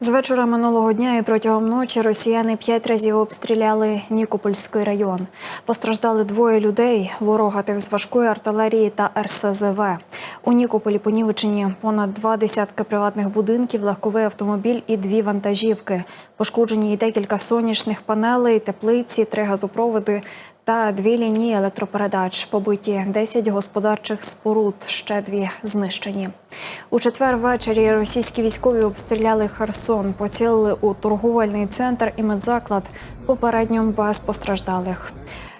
З вечора минулого дня і протягом ночі росіяни п'ять разів обстріляли Нікопольський район. Постраждали двоє людей. Ворог гатив з важкої артилерії та РСЗВ. У Нікополі понівечені понад два десятки приватних будинків, легковий автомобіль і дві вантажівки. Пошкоджені і декілька сонячних панелей, теплиці, три газопроводи та дві лінії електропередач. Побиті 10 господарчих споруд, ще дві знищені. У четвер ввечері російські військові обстріляли Херсон, поцілили у торговельний центр і медзаклад, попередньо без постраждалих.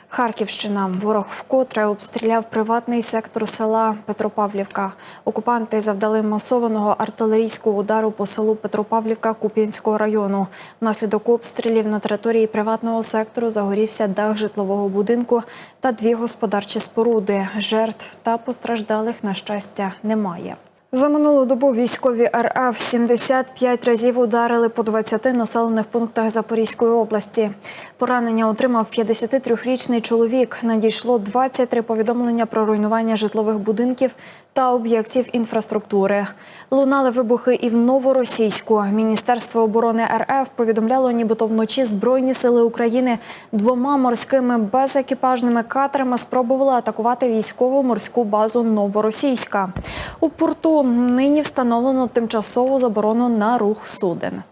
Харківщина. Ворог вкотре обстріляв приватний сектор села Петропавлівка. Окупанти завдали масованого артилерійського удару по селу Петропавлівка Куп'янського району. Внаслідок обстрілів на території приватного сектору загорівся дах житлового будинку та дві господарчі споруди. Жертв та постраждалих, на щастя, немає. За минулу добу військові РФ 75 разів ударили по 20 населених пунктах Запорізької області. Поранення отримав 53-річний чоловік. Надійшло 23 повідомлення про руйнування житлових будинків та об'єктів інфраструктури. Лунали вибухи і в Новоросійську. Міністерство оборони РФ повідомляло, нібито вночі Збройні сили України двома морськими безекіпажними катерами спробували атакувати військову морську базу Новоросійська. У порту нині встановлено тимчасову заборону на рух суден.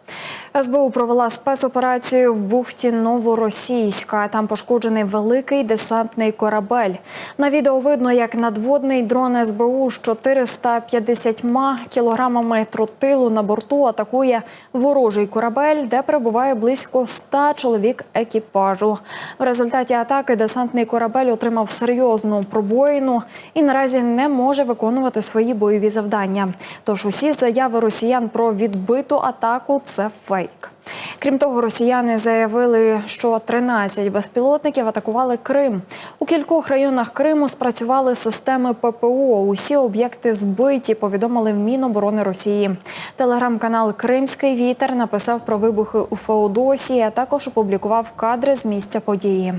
СБУ провела спецоперацію в бухті Новоросійська. Там пошкоджений великий десантний корабель. На відео видно, як надводний дрон СБУ з 450 кілограмами тротилу на борту атакує ворожий корабель, де перебуває близько 100 чоловік екіпажу. В результаті атаки десантний корабель отримав серйозну пробоїну і наразі не може виконувати свої бойові завдання. Тож усі заяви росіян про відбиту атаку це фейк. Крім того, росіяни заявили, що 13 безпілотників атакували Крим. У кількох районах Криму спрацювали системи ППО. Усі об'єкти збиті, повідомили в Міноборони Росії. Телеграм-канал Кримський вітер написав про вибухи у Феодосії, а також опублікував кадри з місця події.